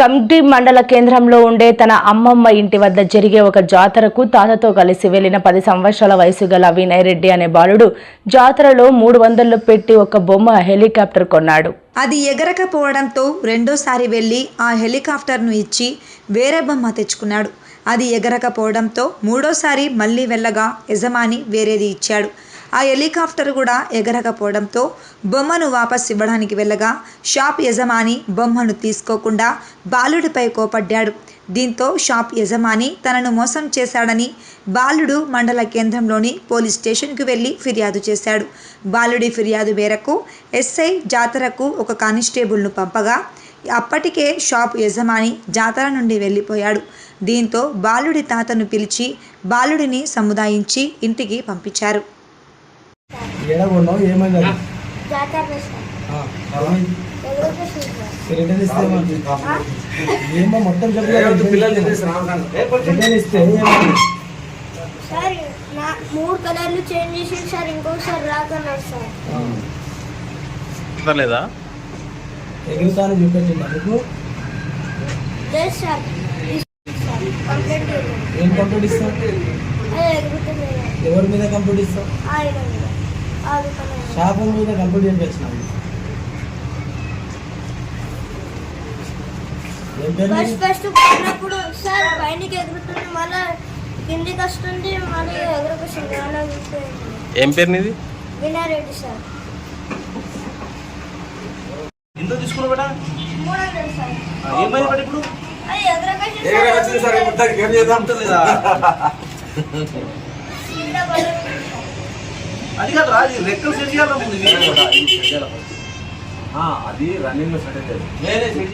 Committee మండల కేంద్రంలో ఉండే తన అమ్మమ్మ ఇంటి వద్ద జరిగే ఒక జాతరకు తాతతో కలిసి వెళ్ళిన పది సంవత్సరాల వయసు గల వినయ్ రెడ్డి అనే బాలుడు జాతరలో మూడు వందలు పెట్టి ఒక బొమ్మ హెలికాప్టర్ కొన్నాడు. అది ఎగరకపోవడంతో రెండోసారి వెళ్ళి ఆ హెలికాప్టర్ను ఇచ్చి వేరే బొమ్మ తెచ్చుకున్నాడు. అది ఎగరకపోవడంతో మూడోసారి మళ్ళీ వెళ్ళగా యజమాని వేరేది ఇచ్చాడు. ఆ హెలికాప్టర్ కూడా ఎగరకపోవడంతో బొమ్మను వాపస్ ఇవ్వడానికి వెళ్ళగా షాప్ యజమాని బొమ్మను తీసుకోకుండా బాలుడిపై కోపడ్డాడు. దీంతో షాప్ యజమాని తనను మోసం చేశాడని బాలుడు మండల కేంద్రంలోని పోలీస్ స్టేషన్కు వెళ్ళి ఫిర్యాదు చేశాడు. బాలుడి ఫిర్యాదు మేరకు ఎస్ఐ జాతరకు ఒక కానిస్టేబుల్ను పంపగా అప్పటికే షాప్ యజమాని జాతర నుండి వెళ్ళిపోయాడు. దీంతో బాలుడి తాతను పిలిచి బాలుడిని సముదాయించి ఇంటికి పంపించారు. ఏడ కొన్నావు ఏమైంది రిటర్న్ ఇస్తే? ఏమో మొత్తం రిటర్న్ ఇస్తే ఏమైంది? సార్ నా మూడు కలర్లు చేంజ్ చేసి సార్. రాకన్నారు సార్. లేదా? ఎగురుతాను చూపెట్టింది అందుకు. ఏం కంప్లీట్ ఎగురుతుంది ఎవరి మీద కంప్లీట్ ఇస్తావు ఆయన మీద కంప్లీట్ పేరు ఫస్ట్ నీది? ఫస్ట్ సార్ పైనకి ఎగురుతుంది మళ్ళీ కిందికి వస్తుంది మళ్ళీ ఎగురుకొస్తుంది అలా చూస్తుంది ఏం పేరు నీది వినారెడ్డి సార్. ఎంత తీసుకున్నావు బేటా? మూడు వందలు సార్ ఏమైంది బేట ఇప్పుడు? ఎగురకొచ్చింది సార్. అది కాదు రా ఇది రెక్కలు సెట్ చేయాలి ముందు అది రన్నింగ్లో సెట్ నేనే సెట్